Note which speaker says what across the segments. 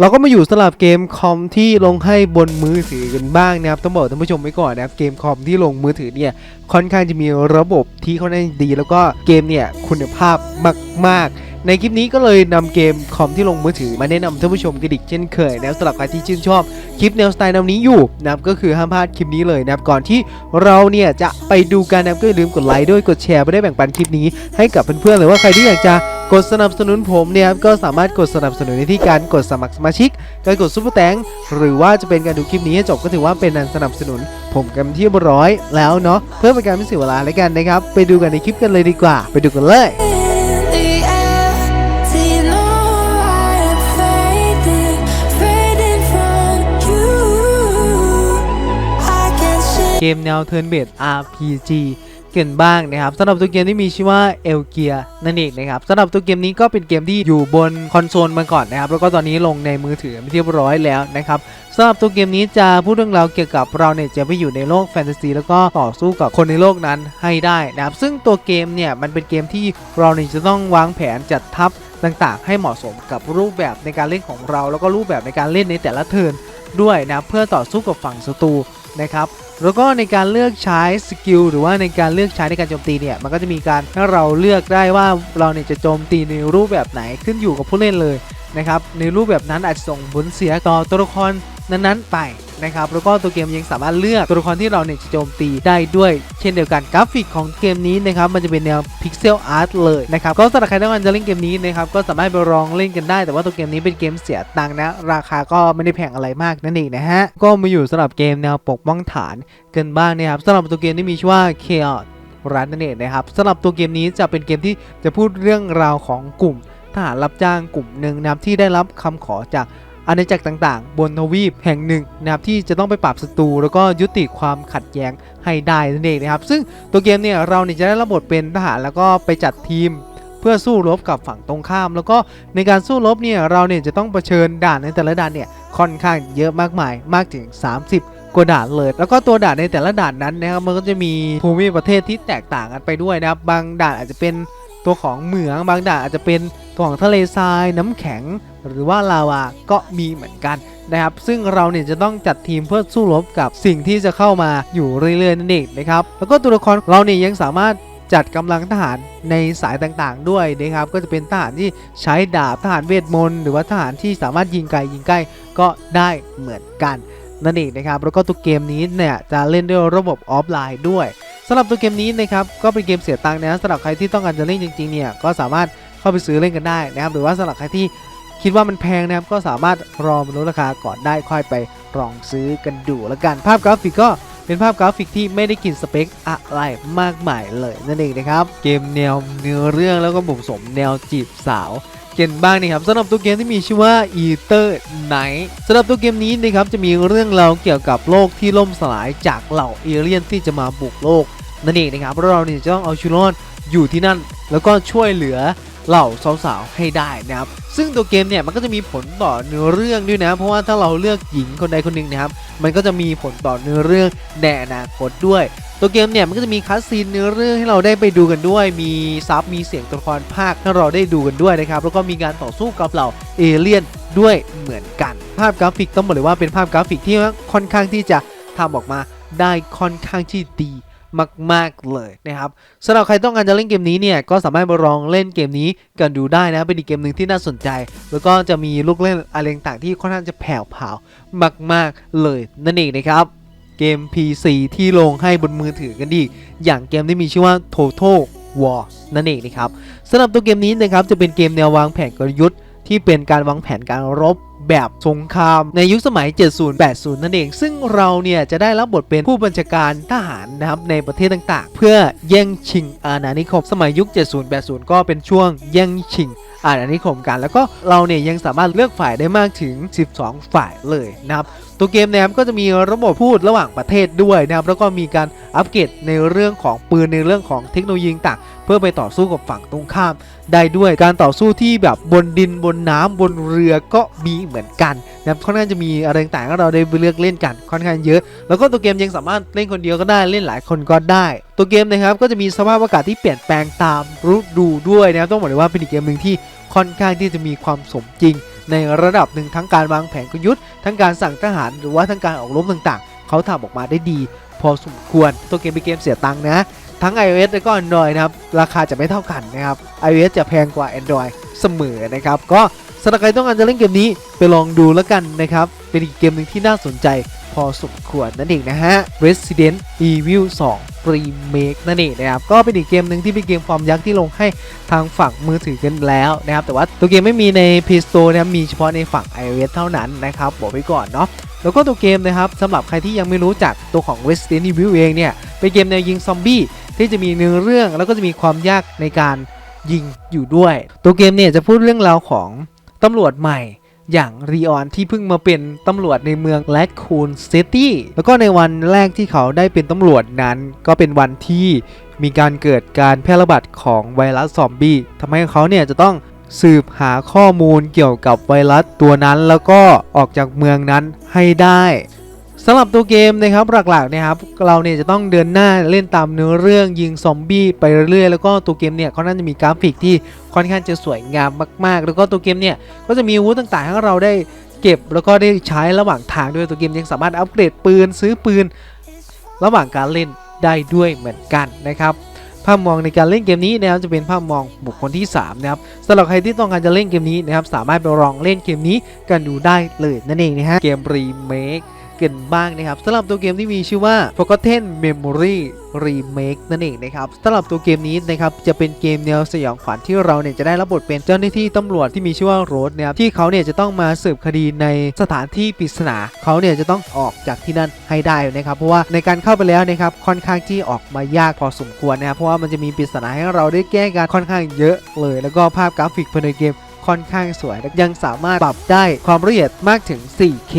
Speaker 1: เราก็มาอยู่สำหรับเกมคอมที่ลงให้บนมือถือกันบ้างนะครับต้องบอกท่านผู้ชมไว้ก่อนนะครับเกมคอมที่ลงมือถือเนี่ยค่อนข้างจะมีระบบที่ค่อนข้างดี แล้วก็เกมเนี่ยคุณภาพมาก ๆในคลิปนี้ก็เลยนำเกมคอมที่ลงมือถือมาแนะนำท่านผู้ชมกันอีกเช่นเคยนะสำหรับใครที่ชื่นชอบคลิปแนวสไตล์แนวนี้อยู่นะครับก็คือห้ามพลาดคลิปนี้เลยนะครับก่อนที่เราเนี่ยจะไปดูกันนะครับก็อย่าลืมกดไลค์ด้วยกดแชร์ไปได้แบ่งปันคลิปนี้ให้กับเพื่อนๆหรือว่าใครที่อยากจะ กดสนับสนุนผมเนี่ยครับก็สามารถกดสนับสนุนในที่การกดสมัครสมาชิกการกดซุปเปอร์แตงหรือว่าจะเป็นการดูคลิปนี้ให้จบก็ถือว่าเป็นการสนับสนุน ผมกันที่เรียบร้อยแล้วเนาะเพื่อเป็นการไม่เสียเวลาแล้วกันนะครับไปดูกันในคลิปกันเลยดีกว่า ไปดูกันเลย
Speaker 2: in the air. Do you know I am fading, fading from you? I can see.
Speaker 1: เกมแนว Turn Based RPG กันบ้างนะครับสำหรับตัวเกมที่มีชื่อว่า El Gear นั่นเองนะครับสำหรับตัวเกมนี้ก็เป็นเกมที่อยู่บนคอนโซลมาก่อนนะครับแล้วก็ตอนนี้ลงในมือถือเรียบร้อยแล้วนะครับสำหรับตัวเกมนี้จะพูดเรื่องราวเกี่ยวกับเราเนี่ยจะไปอยู่ในโลกแฟนตาซีแล้วก็ต่อสู้กับคนในโลกนั้นให้ได้นะครับซึ่งตัวเกมเนี่ยมันเป็นเกมที่เราเนี่ยจะต้องวางแผนจัดทัพต่างๆ ให้เหมาะสมกับรูปแบบในการเล่นของเรา แล้วก็รูปแบบในการเล่นในแต่ละเทิร์นด้วยนะเพื่อต่อสู้กับฝั่งศัตรู นะครับแล้วก็ในการเลือกใช้สกิลหรือว่าในการเลือกใช้ในการโจมตีเนี่ยมันก็จะมีการให้เราเลือกได้ว่าเราเนี่ยจะโจมตีในรูปแบบไหนขึ้นอยู่กับผู้เล่นเลยนะครับในรูปแบบนั้นอาจจะส่งผลเสียต่อตัวละครนั้นๆไป นะครับแล้วก็ตัวเกมยังสามารถเลือกตัวละครที่เราเนี่ยจะโจมตีได้ด้วย เช่นเดียวกันกราฟิกของเกมนี้นะครับมันจะเป็นแนวพิกเซลอาร์ตเลยนะครับก็สำหรับใครต้องการจะเล่นเกมนี้นะครับก็สามารถไปลองเล่นกันได้ แต่ว่าตัวเกมนี้เป็นเกมเสียตังค์นะราคาก็ไม่ได้แพงอะไรมากนั่นเองนะฮะก็มาอยู่สำหรับเกมแนวปกป้องฐานกันบ้างนะครับสำหรับตัวเกมที่มีชื่อว่า Chaos รันนั่นเองนะครับสำหรับตัวเกมนี้จะเป็นเกมที่จะพูดเรื่องราวของกลุ่มทหารรับจ้างกลุ่มหนึ่งนะครับที่ได้รับคำขอจาก อาณาจักรต่างๆ บนทวีปแห่งหนึ่งนะครับที่จะต้องไปปราบศัตรูแล้วก็ยุติความขัดแย้งให้ได้นั่นเองนะครับ ซึ่งตัวเกมเนี่ยเราเนี่ยจะได้รับบทเป็นทหารแล้วก็ไปจัดทีมเพื่อสู้รบกับฝั่งตรงข้าม แล้วก็ในการสู้รบเนี่ยเราเนี่ยจะต้องเผชิญด่านในแต่ละด่านเนี่ยค่อนข้างเยอะมากมายมากถึง 30กว่าด่านเลยแล้วก็ตัวด่านในแต่ละด่านนั้นนะครับมันก็จะมีภูมิประเทศที่แตกต่างกันไปด้วยนะครับบางด่านอาจจะเป็น ตัวของเหมืองบางด่านอาจจะเป็นตัวของทะเลทรายน้ำแข็ง หรือว่าลาวาก็มีเหมือนกันนะครับ ซึ่งเราเนี่ยจะต้องจัดทีมเพื่อสู้รบกับสิ่งที่จะเข้ามาอยู่เรื่อยๆนั่นเองนะครับ แล้วก็ตัวละครเราเนี่ยยังสามารถจัดกำลังทหารในสายต่างๆ ด้วยนะครับ ก็จะเป็นทหารที่ใช้ดาบทหารเวทมนต์หรือว่าทหารที่สามารถยิงไกลยิงใกล้ก็ได้เหมือนกันนั่นเองนะครับ แล้วก็ตัวเกมนี้เนี่ยจะเล่นด้วยระบบออฟไลน์ด้วย สำหรับตัวเกมนี้นะครับก็เป็นเกมเสียตังค์นะสำหรับใครที่ต้องการจะเล่นจริงๆเนี่ยก็สามารถเข้าไปซื้อเล่นกันได้นะครับหรือว่าสำหรับใครที่คิดว่ามันแพงนะครับก็สามารถรอมาลดราคาก่อนได้ค่อยไปลองซื้อกันดูแล้วกันภาพกราฟิกก็เป็นภาพกราฟิกที่ไม่ได้กินสเปคอะไรมากมายเลยนั่นเองนะครับเกมแนวเนื้อเรื่องแล้วก็ผสมแนวจีบสาวเกันบ้างนะครับสำหรับตัวเกมที่มีชื่อว่า Ether Night สำหรับตัวเกมนี้นะครับจะมีเรื่องราวเกี่ยวกับโลกที่ล่มสลายจากเหล่าเอเลี่ยนที่จะมาบุกโลก นั่นเองนะครับเพราะเราเนี่ยจะต้องเอาชีวิตรอดอยู่ที่นั่น แล้วก็ช่วยเหลือเหล่าสาวๆให้ได้นะครับ ซึ่งตัวเกมเนี่ยมันก็จะมีผลต่อเนื้อเรื่องด้วยนะ เพราะว่าถ้าเราเลือกหญิงคนใดคนหนึ่งนะครับ มันก็จะมีผลต่อเนื้อเรื่องในอนาคตด้วย ตัวเกมเนี่ยมันก็จะมีคัสซีนเนื้อเรื่องให้เราได้ไปดูกันด้วย มีซับมีเสียงตัวละครภาคให้เราได้ดูกันด้วยนะครับ แล้วก็มีการต่อสู้กับเหล่าเอเลี่ยนด้วยเหมือนกัน ภาพกราฟิกต้องบอกเลยว่าเป็นภาพกราฟิกที่ค่อนข้างที่จะทำออกมาได้ค่อนข้างที่ดี มาก ๆ เลยนะครับสำหรับใครต้องการจะเล่นเกมนี้เนี่ยก็สามารถมาลองเล่นเกมนี้กันดูได้นะเป็นอีกเกมหนึ่งที่น่าสนใจ แล้วก็จะมีลูกเล่นอะไรต่างๆที่ค่อนข้างจะแผ่วเผามาก ๆ เลยนั่นเองนะครับเกม PC ที่ลงให้บนมือถือกันดี อย่างเกมที่มีชื่อว่า Total War นั่นเองนะครับสำหรับตัวเกมนี้นะครับจะเป็นเกมแนววางแผนกลยุทธ์ ที่เป็นการวางแผนการรบแบบสงครามในยุคสมัย 70-80 นั่นเอง ซึ่งเราเนี่ยจะได้รับบทเป็นผู้บัญชาการทหารนะครับในประเทศต่างๆ เพื่อแย่งชิงอาณานิคม สมัยยุค 70-80 ก็เป็นช่วงแย่งชิงอาณานิคมกัน แล้วก็เราเนี่ยยังสามารถเลือกฝ่ายได้มากถึง 12 ฝ่ายเลยนะครับ ตัวเกมนะครับก็จะมีระบบพูดระหว่างประเทศด้วยนะครับแล้วก็มีการอัปเกรดในเรื่องของปืนในเรื่องของเทคโนโลยีต่างเพื่อไปต่อสู้กับฝั่งตรงข้าม ได้ด้วยการต่อสู้ที่แบบบนดินบนน้ำบนเรือก็มีเหมือนกันนะครับค่อนข้างจะมีอะไรต่างๆให้เราได้เลือกเล่นกันค่อนข้างเยอะ แล้วก็ตัวเกมยังสามารถเล่นคนเดียวก็ได้เล่นหลายคนก็ได้ ตัวเกมนะครับก็จะมีสภาพอากาศที่เปลี่ยนแปลงตามฤดูด้วยนะครับต้องบอกเลยว่าเป็นอีกเกมหนึ่งที่ค่อนข้างที่จะมีความสมจริง ในระดับหนึ่งทั้งการวางแผนกลยุทธ์ทั้งการสั่งทหารหรือว่าทั้งการออกรบต่างๆ เขาทำออกมาได้ดี พอสมควรตัวเกมเป็นเกมเสียตังค์นะ ทั้ง iOS และก็ Android นะครับ ราคาจะไม่เท่ากันนะครับ iOS จะแพงกว่า Android เสมอนะครับ ก็สำหรับใครต้องการจะเล่นเกมนี้ไปลองดูแล้วกันนะครับ เป็นอีกเกมหนึ่งที่น่าสนใจพอสมควรนั่นเองนะฮะ Resident Evil 2 Remake นั่นเองนะครับก็เป็นอีกเกมหนึ่งที่เป็นเกมฟอร์มยักษ์ที่ลงให้ทางฝั่งมือถือกันแล้วนะครับแต่ว่าตัวเกมไม่มีใน Play Store นะมีเฉพาะในฝั่ง iOS เท่านั้นนะครับบอกไว้ก่อนเนาะแล้วก็ตัวเกมนะครับสำหรับใครที่ยังไม่รู้จักตัวของ Resident Evil เองเนี่ยเป็นเกมแนวยิงซอมบี้ที่จะมีเนื้อเรื่องแล้วก็จะมีความยากในการยิงอยู่ด้วย ตัวเกมเนี่ยจะพูดเรื่องราวของตำรวจใหม่ อย่างรีออนที่เพิ่งมาเป็นตำรวจในเมืองแลคคูนซิตี้แล้วก็ในวันแรกที่เขาได้เป็นตำรวจนั้น ก็เป็นวันที่มีการเกิดการแพร่ระบาดของไวรัสซอมบี้ทำให้เขาเนี่ยจะต้องสืบหาข้อมูลเกี่ยวกับไวรัสตัวนั้น แล้วก็ออกจากเมืองนั้นให้ได้ สำหรับตัวเกมนะครับหลักๆนะครับเราเนี่ยจะต้องเดินหน้าเล่นตามเนื้อเรื่องยิงซอมบี้ไปเรื่อยๆแล้วก็ตัวเกมเนี่ยเขาน่าจะมีกราฟิกที่ค่อนข้างจะสวยงามมากๆ แล้วก็ตัวเกมเนี่ยก็จะมีอาวุธต่างๆให้เราได้เก็บแล้วก็ได้ใช้ระหว่างทางด้วยตัวเกมยังสามารถอัปเกรดปืนซื้อปืน ระหว่างการเล่นได้ด้วยเหมือนกันนะครับภาพมองในการเล่นเกมนี้นะครับจะเป็นภาพมองบุคคลที่สามนะครับสำหรับใครที่ต้องการจะเล่นเกมนี้นะครับสามารถไปลองเล่นเกมนี้กันดูได้เลยนั่นเองนะฮะเกมรีเมค กันบ้างนะครับสำหรับตัวเกมที่มีชื่อว่า Forgotten Memory Remake นั่นเองนะครับสำหรับตัวเกมนี้นะครับจะเป็นเกมแนวสยองขวัญที่เราเนี่ยจะได้รับบทเป็นเจ้าหน้าที่ตำรวจที่มีชื่อว่าโรสนะครับที่เขาเนี่ยจะต้องมาสืบคดีในสถานที่ปริศนาเขาเนี่ยจะต้องออกจากที่นั่นให้ได้นะครับเพราะว่าในการเข้าไปแล้วนะครับค่อนข้างที่ออกมายากพอสมควรนะครับเพราะว่ามันจะมีปริศนาให้เราได้แก้กันค่อนข้างเยอะเลย แล้วก็ภาพกราฟิกภายในเกม ค่อนข้างสวยและยังสามารถปรับได้ความละเอียดมากถึง 4K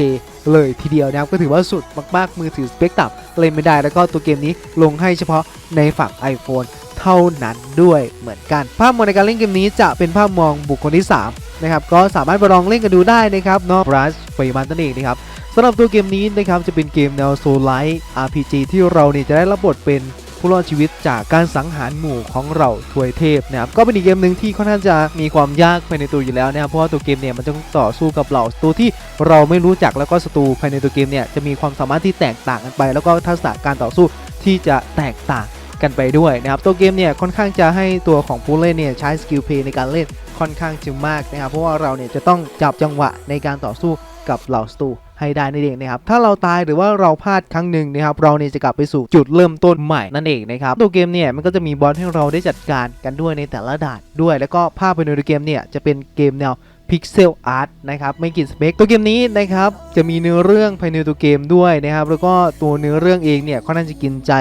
Speaker 1: เลยทีเดียวนะครับ ก็ถือว่าสุดมากๆ มือถือสเปคต่ำเล่นไม่ได้ แล้วก็ตัวเกมนี้ลงให้เฉพาะในฝั่ง iPhone เท่านั้นด้วยเหมือนกัน ภาพมองในการเล่นเกมนี้จะเป็นภาพมองบุคคลที่ 3 นะครับ ก็สามารถไปลองเล่นกันดูได้นะครับเนาะบรัสไฟมันนั่นเองนะครับสำหรับตัวเกมนี้นะครับจะเป็นเกมแนวโซลไลท์ RPG ที่เราเนี่ยจะได้รับบทเป็น ผู้รอดชีวิตจากการสังหารหมู่ของเราถวยเทพนะครับก็เป็นอีกเกมหนึ่งที่ค่อนข้างจะมีความยากภายในตัวอยู่แล้วนะครับเพราะว่าตัวเกมเนี่ยมันจะต้องต่อสู้กับเหล่าศัตรูที่เราไม่รู้จักแล้วก็ศัตรูภายในตัวเกมเนี่ยจะมีความสามารถที่แตกต่างกันไป แล้วก็ทักษะการต่อสู้ที่จะแตกต่างกันไปด้วยนะครับตัวเกมเนี่ยค่อนข้างจะให้ตัวของผู้เล่นเนี่ยใช้สกิลเพย์ในการเล่นค่อนข้างจะมากนะครับเพราะว่าเราเนี่ยจะต้องจับจังหวะในการต่อสู้กับเหล่าศัตรู ให้ได้นั่นเองนะครับถ้าเราตายหรือว่าเราพลาดครั้งหนึ่งนะครับเราเนี่ยจะกลับไปสู่จุดเริ่มต้นใหม่นั่นเองนะครับตัวเกมเนี่ยมันก็จะมีบอสให้เราได้จัดการกันด้วยในแต่ละด่านด้วย แล้วก็ภาพภายในตัวเกมเนี่ยจะเป็นเกมแนวพิกเซลอาร์ตนะครับไม่กินสเปคตัวเกมนี้นะครับจะมีเนื้อเรื่องภายในตัวเกมด้วยนะครับแล้วก็ตัวเนื้อเรื่องเองเนี่ยค่อนข้างจะกินใจ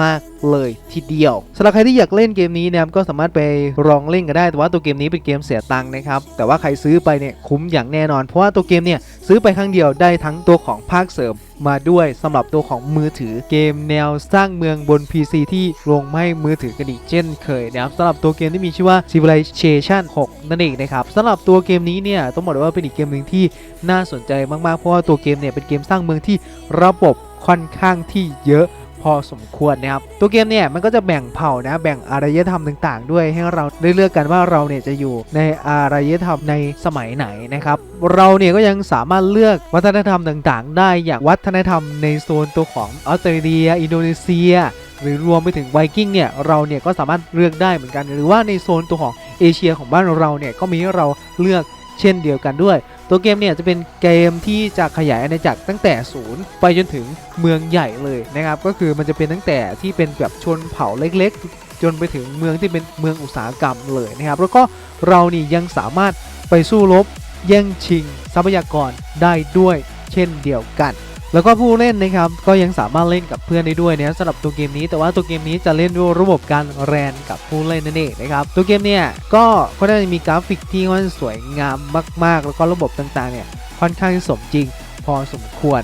Speaker 1: มากๆเลยทีเดียวสำหรับใครที่อยากเล่นเกมนี้นะครับก็สามารถไปลองเล่นกันได้แต่ว่าตัวเกมนี้เป็นเกมเสียตังค์นะครับแต่ว่าใครซื้อไปเนี่ยคุ้มอย่างแน่นอน เพราะว่าตัวเกมเนี่ย ซื้อไปครั้งเดียวได้ทั้งตัวของภาคเสริมมาด้วยสำหรับตัวของมือถือเกมแนวสร้างเมืองบน PC ที่ลงไม่มือถือกันอีกเช่นเคยนะครับสำหรับตัวเกมที่มีชื่อว่า Civilization 6 นั่นเองนะครับสำหรับตัวเกมนี้เนี่ยต้องบอกเลยว่าเป็นอีกเกมหนึ่งที่น่าสนใจมากๆเพราะว่าตัวเกมเนี่ยเป็นเกมสร้างเมืองที่ระบบค่อนข้างที่เยอะ พอสมควรนะครับ ตัวเกมเนี่ยมันก็จะแบ่งเผ่านะแบ่งอารยธรรมต่าง ๆ ด้วยให้เราได้เลือกกันว่าเราเนี่ยจะอยู่ในอารยธรรมในสมัยไหนนะครับ เราเนี่ยก็ยังสามารถเลือกวัฒนธรรมต่างๆ ได้อย่างวัฒนธรรมในโซนตัวของออสเตรเลีย อินโดนีเซียหรือรวมไปถึงไวกิ้งเนี่ยเราเนี่ยก็สามารถเลือกได้เหมือนกัน หรือว่าในโซนตัวของเอเชียของบ้านเราเนี่ยก็มีให้เราเลือก เช่นเดียวกันด้วย ตัวเกมเนี่ยจะเป็นเกมที่จะขยายอาณาจักรตั้งแต่ศูนย์ไปจนถึงเมืองใหญ่เลยนะครับ ก็คือมันจะเป็นตั้งแต่ที่เป็นแบบชนเผ่าเล็กๆ จนไปถึงเมืองที่เป็นเมืองอุตสาหกรรมเลยนะครับ แล้วก็เรานี่ยังสามารถไปสู้รบแย่งชิงทรัพยากรได้ด้วย เช่นเดียวกัน แล้วก็ผู้เล่นนะครับก็ยังสามารถเล่นกับเพื่อนได้ด้วยนะสำหรับตัวเกมนี้แต่ว่าตัวเกมนี้จะเล่นด้วยระบบการแรนกับผู้เล่นนั่นเองนะครับตัวเกมเนี่ยก็ก็ได้มีกราฟิกที่ค่อนสวยงามมาก ๆ แล้วก็ระบบต่างๆเนี่ยค่อนข้างสมจริงพอสมควร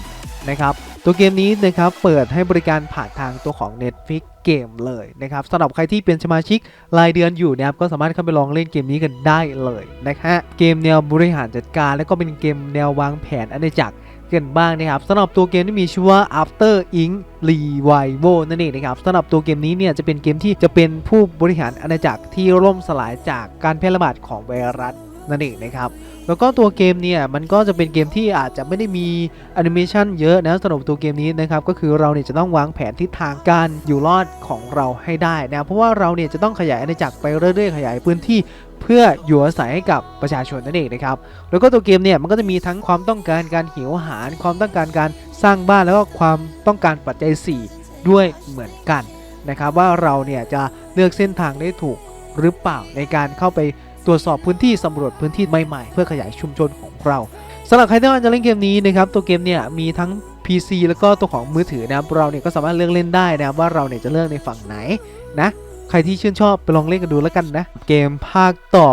Speaker 1: นะครับตัวเกมนี้นะครับเปิดให้บริการผ่านทางตัวของ Netflix เกมเลยนะครับสำหรับใครที่เป็นสมาชิกรายเดือนอยู่นะครับก็สามารถเข้าไปลองเล่นเกมนี้กันได้เลยนะฮะเกมแนวบริหารจัดการ แล้วก็เป็นเกมแนววางแผนอาณาจักร กันบ้างนะครับสำหรับตัวเกมที่มีชื่อว่า After Ink Revival นั่นเองนะครับสำหรับตัวเกมนี้เนี่ยจะเป็นเกมที่จะเป็นผู้บริหารอาณาจักรที่ร่มสลายจากการแพร่ระบาดของไวรัสนั่นเองนะครับแล้วก็ตัวเกมเนี่ยมันก็จะเป็นเกมที่อาจจะไม่ได้มีแอนิเมชันเยอะนะสำหรับตัวเกมนี้นะครับก็คือเราเนี่ยจะต้องวางแผนทิศทางการอยู่รอดของเราให้ได้นะเพราะว่าเราเนี่ยจะต้องขยายอาณาจักรไปเรื่อยๆ ขยายพื้นที่ เพื่ออยู่อาศัยให้กับประชาชนนั่นเองนะครับ แล้วก็ตัวเกมเนี่ยมันก็จะมีทั้งความต้องการการหิวอาหาร ความต้องการการสร้างบ้านแล้วก็ความต้องการปัจจัย 4 ด้วยเหมือนกันนะครับว่าเราเนี่ยจะเลือกเส้นทางได้ถูกหรือเปล่าในการเข้าไปตรวจสอบพื้นที่สำรวจพื้นที่ใหม่ๆ เพื่อขยายชุมชนของเราสำหรับใครที่ว่าจะเล่นเกมนี้นะครับตัวเกมเนี่ยมีทั้ง PC แล้วก็ตัวของมือถือนะครับเราเนี่ยก็สามารถเลือกเล่นได้นะครับว่าเราเนี่ยจะเลือกในฝั่งไหนนะ ใครที่ชื่นชอบไปลองเล่นกันดูแล้วกันนะ เกมภาคต่อ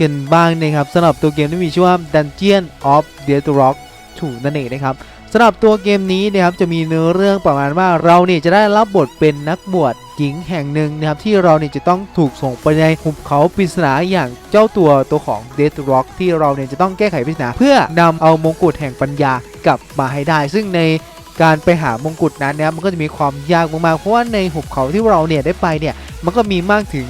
Speaker 1: กันบ้างนะครับสำหรับตัวเกมที่มีชื่อว่า Dungeon of Dead Rock 2นั่นเองนะครับสำหรับตัวเกมนี้นะครับจะมีเนื้อเรื่องประมาณว่าเราเนี่ยจะได้รับบทเป็นนักบวชหญิงแห่งหนึ่งนะครับที่เราเนี่ยจะต้องถูกส่งไปในหุบเขาปริศนาอย่างเจ้าตัวตัวของ Dead Rock ที่เราเนี่ยจะต้องแก้ไขปริศนาเพื่อนำเอามงกุฎแห่งปัญญากลับมาให้ได้ ซึ่งใน การไปหามงกุฎนั้นนะครับมันก็จะมีความยากมากๆเพราะว่าในหุบเขาที่เราเนี่ยได้ไปเนี่ยมันก็มีมากถึง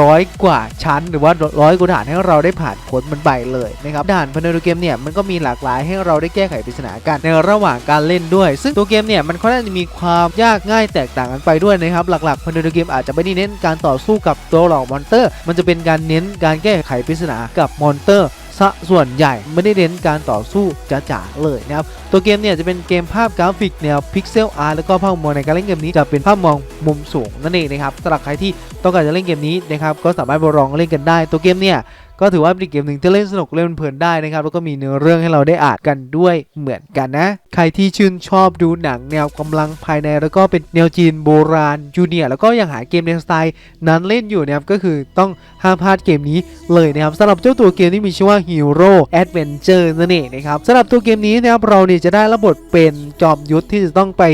Speaker 1: ร้อยกว่าชั้นหรือว่าร้อยกว่าด่านให้เราได้ผ่านพ้นมันไปเลยนะครับด่านภายในตัวเกมเนี่ยมันก็มีหลากหลายให้เราได้แก้ไขปริศนากันในระหว่างการเล่นด้วย ซึ่งตัวเกมเนี่ยมันค่อนข้างจะมีความยากง่ายแตกต่างกันไปด้วยนะครับหลักๆภายในตัวเกมอาจจะไม่ได้เน้นการต่อสู้กับตัวเหล่ามอนเตอร์ มันจะเป็นการเน้นการแก้ไขปริศนากับมอนเตอร์ ซะส่วนใหญ่ไม่ได้เน้นการต่อสู้จ๋าๆเลยนะครับตัวเกมเนี่ยจะเป็นเกมภาพกราฟิกแนวพิกเซลอาร์แล้วก็ภาพมองในการเล่นเกมนี้จะเป็นภาพมองมุมสูงนั่นเองนะครับสำหรับใครที่ต้องการจะเล่นเกมนี้นะครับก็สามารถไปลองเล่นกันได้ตัวเกมเนี่ย ก็ถือว่าเป็นเกมหนึ่งที่เล่นสนุกเล่นเพลินได้นะครับ แล้วก็มีเนื้อเรื่องให้เราได้อ่านกันด้วยเหมือนกันนะ ใครที่ชื่นชอบดูหนังแนวกำลังภายใน แล้วก็เป็นแนวจีนโบราณจูเนียร์แล้วก็ยังหาเกมในสไตล์นั้นเล่นอยู่นะครับก็คือต้องห้ามพลาดเกมนี้เลยนะครับสำหรับเจ้าตัวเกมที่มีชื่อว่า Hero Adventure นั่นเองนะครับสำหรับตัวเกมนี้นะครับเราเนี่ยจะได้รับบทเป็นจอมยุทธที่จะต้องไป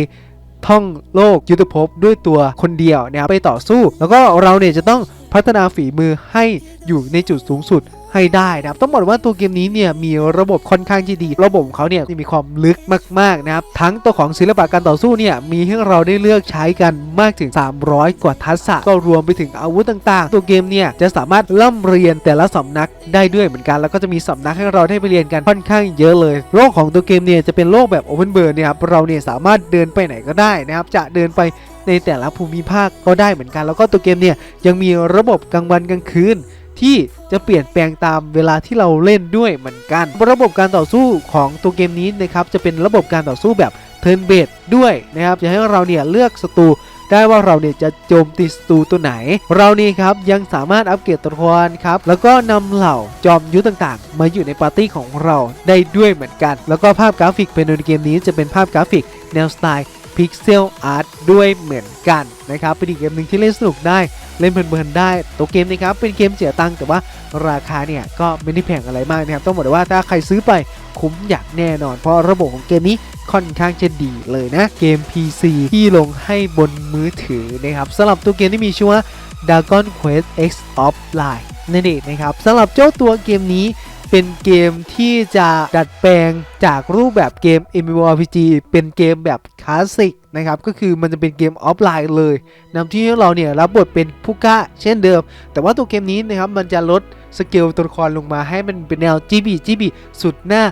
Speaker 1: ท่องโลกยุทธภพด้วยตัวคนเดียวนะครับไปต่อสู้ แล้วก็เราเนี่ยจะต้องพัฒนาฝีมือให้อยู่ในจุดสูงสุด ให้ได้นะครับต้องบอกว่าตัวเกมนี้เนี่ยมีระบบค่อนข้างที่ดี ระบบของเขาเนี่ยมีความลึกมากๆนะครับทั้งตัวของศิลปะการต่อสู้เนี่ยมีให้เราได้เลือกใช้กันมากถึง 300 กว่าทักษะก็รวมไปถึงอาวุธต่างๆ ตัวเกมเนี่ยจะสามารถล่ำเรียนแต่ละสำนักได้ด้วยเหมือนกัน แล้วก็จะมีสำนักให้เราได้ไปเรียนกันค่อนข้างเยอะเลยโลกของตัวเกมเนี่ยจะเป็นโลกแบบ Open World เนี่ยครับเราเนี่ยสามารถเดินไปไหนก็ได้นะครับจะเดินไปในแต่ละภูมิภาคก็ได้เหมือนกัน แล้วก็ตัวเกมเนี่ยยังมีระบบกลางวันกลางคืน ที่จะเปลี่ยนแปลงตามเวลาที่เราเล่นด้วยเหมือนกัน ระบบการต่อสู้ของตัวเกมนี้นะครับจะเป็นระบบการต่อสู้แบบเทิร์นเบดด้วยนะครับจะให้เราเนี่ยเลือกศัตรูได้ว่าเราเนี่ยจะโจมตีศัตรูตัวไหน เรานี่ครับยังสามารถอัปเกรดตัวละครครับแล้วก็นำเหล่าจอมยุทธต่างๆ มาอยู่ในปาร์ตี้ของเราได้ด้วยเหมือนกัน แล้วก็ภาพกราฟิกเป็นในเกมนี้จะเป็นภาพกราฟิกแนวสไตล์พิกเซลอาร์ตด้วยเหมือนกันนะครับเป็นอีกเกมหนึ่งที่เล่นสนุกได้ เล่นเพลินๆได้ตัวเกมนะครับเป็นเกมเสียตังค์แต่ว่าราคาเนี่ยก็ไม่ได้แพงอะไรมากนะครับต้องบอกเลยว่าถ้าใครซื้อไปคุ้มอย่างแน่นอน เพราะระบบของเกมนี้ค่อนข้างจะดีเลยนะ เกม PC ที่ลงให้บนมือถือนะครับสำหรับตัวเกมที่มีชื่อว่า Dragon Quest X Offline นั่นเองนะครับสำหรับเจ้าตัวเกมนี้เป็นเกมที่จะดัดแปลงจากรูปแบบเกม MMORPG เป็นเกมแบบคลาสสิก นะครับก็คือมันจะเป็นเกมออฟไลน์เลยนำที่เราเนี่ยรับบทเป็นผู้กล้าเช่นเดิม แต่ว่าตัวเกมนี้นะครับมันจะลดสเกลตัวละครลงมาให้มันเป็นแนว GB GB สุดน่า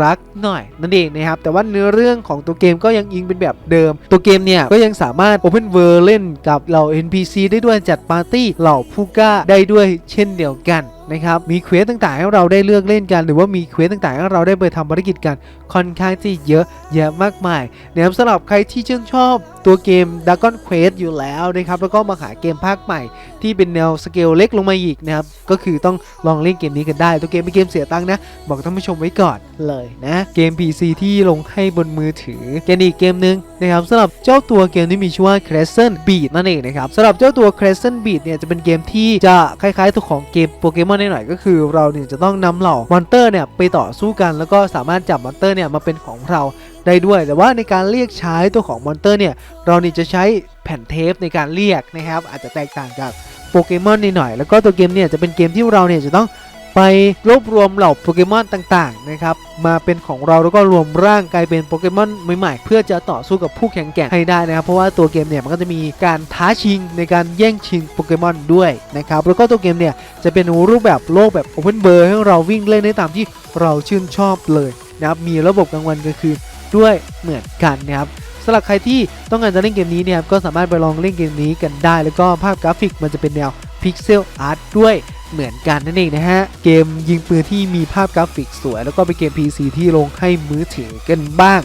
Speaker 1: รักหน่อยนั่นเองนะครับแต่ว่าเนื้อเรื่องของตัวเกมก็ยังอิงเป็นแบบเดิม ตัวเกมเนี่ยก็ยังสามารถ Open World เล่นกับเหล่า NPC ได้ด้วยจัดปาร์ตี้เหล่าผู้กล้าได้ด้วยเช่นเดียวกันนะครับมีเควสต่างๆให้เราได้เลือกเล่นกัน หรือว่ามีเควสต่างๆให้เราได้ไปทำภารกิจกันค่อนข้างที่เยอะแยะมากมายนะครับสำหรับใครที่ชื่นชอบตัวเกม Dragon Quest อยู่แล้วนะครับแล้วก็มาหาเกมภาคใหม่ ที่เป็นแนวสเกลเล็กลงมาอีกนะครับก็คือต้องลองเล่นเกมนี้กันได้ ตัวเกมเป็นเกมเสียตังค์นะ บอกท่านผู้ชมไว้ก่อนเลยนะเกม PC ที่ลงให้บนมือถือเกมอีกเกมหนึงนะครับสำหรับเจ้าตัวเกมที่มีชื่อว่า Crescent Beat นั่นเองนะครับสำหรับเจ้าตัว Crescent Beat เนี่ยจะเป็นเกมที่จะคล้ายๆตัวของเกมโปเกมอนในหน่อยก็คือเราเนี่ยจะต้องนำเหล่ามอนเตอร์เนี่ยไปต่อสู้กัน แล้วก็สามารถจับมอนเตอร์เนี่ยมาเป็นของเราได้ด้วย แต่ว่าในการเรียกใช้ตัวของมอนเตอร์เนี่ยเราเนี่ยจะใช้แผ่นเทปในการเรียกนะครับอาจจะแตกต่างจากโปเกมอนนิดหน่อย แล้วก็ตัวเกมเนี่ยจะเป็นเกมที่เราเนี่ยจะต้อง ไปรวบรวมเหล่าโปเกมอนต่างๆนะครับมาเป็นของเราแล้วก็รวมร่างกลายเป็นโปเกมอนใหม่ๆ เพื่อจะต่อสู้กับผู้แข่งแกร่งให้ได้นะครับเพราะว่าตัวเกมเนี่ยมันก็จะมีการท้าชิงในการแย่งชิงโปเกมอนด้วยนะครับแล้วก็ตัวเกมเนี่ยจะเป็นรูปแบบโลกแบบโอเพนเบอร์ให้เราวิ่งเล่นได้ตามที่เราชื่นชอบเลยนะครับมีระบบกลางวันกลางคืนด้วยเหมือนกันนะครับสำหรับใครที่ต้องการจะเล่นเกมนี้เนี่ยครับก็สามารถไปลองเล่นเกมนี้กันได้ แล้วก็ภาพกราฟิกมันจะเป็นแนวพิกเซลอาร์ตด้วย เหมือนกันนั่นเองนะฮะ เกมยิงปืนที่มีภาพกราฟิกสวย แล้วก็เป็นเกม PC ที่ลงให้มือถือกันบ้าง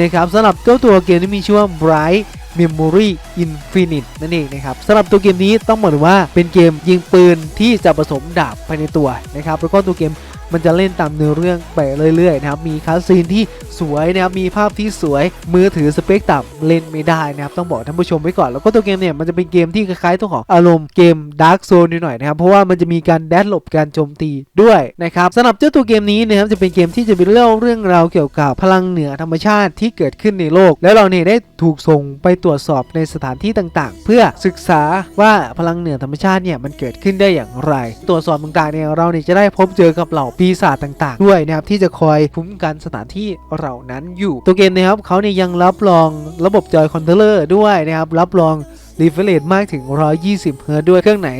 Speaker 1: นะครับสำหรับเจ้าตัวเกมที่มีชื่อว่า Bright Memory Infinite นั่นเองนะครับสำหรับตัวเกมนี้ต้องบอกเลยว่าเป็นเกมยิงปืนที่จะผสมดาบภายในตัวนะครับแล้วก็ตัวเกม มันจะเล่นตามเนื้อเรื่องไปเรื่อยๆนะครับมีคาสซีนที่สวยนะครับมีภาพที่สวยมือถือสเปคต่ำเล่นไม่ได้นะครับต้องบอกท่านผู้ชมไว้ก่อนแล้วก็ตัวเกมเนี่ยมันจะเป็นเกมที่คล้ายๆตัวของอารมณ์เกม Dark Zone นิดหน่อยนะครับเพราะว่ามันจะมีการแดดหลบการโจมตีด้วยนะครับสำหรับเจ้าตัวเกมนี้นะครับจะเป็นเกมที่จะเป็นเล่าเรื่องราวเกี่ยวกับพลังเหนือธรรมชาติที่เกิดขึ้นในโลก แล้วเราเนี่ยได้ถูกส่งไปตรวจสอบในสถานที่ต่างๆ เพื่อศึกษาว่าพลังเหนือธรรมชาติเนี่ยมันเกิดขึ้นได้อย่างไร ตรวจสอบต่างๆเนี่ยเราเนี่ยจะได้พบเจอกับเหล่าปีศาจต่างๆ ด้วยนะครับที่จะคอยคุ้มกันสถานที่เหล่านั้นอยู่ตัวเกมนะครับเขาเนี่ยยังรับรองระบบจอยคอนโทรลเลอร์ด้วยนะครับรับรองรีเฟรชมากถึง 120 เฮิร์ตด้วยเครื่องไหน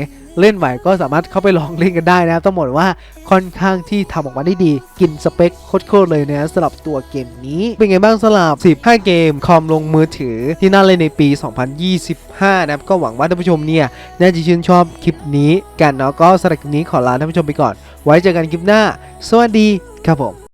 Speaker 1: เล่นไหวก็สามารถเข้าไปลองเล่นกันได้นะครับต้องบอกว่าค่อนข้างที่ทำออกมาได้ดี กินสเปคโคตรๆเลยนะสำหรับตัวเกมนี้ เป็นไงบ้างสำหรับ 15 เกมคอมลงมือถือที่น่าเล่นในปี 2025 นะครับก็หวังว่าท่านผู้ชมเนี่ยน่าจะชื่นชอบคลิปนี้กันเนาะก็สำหรับคลิปนี้ขอลาท่านผู้ชมไปก่อน ไว้เจอกันคลิปหน้า สวัสดีครับผม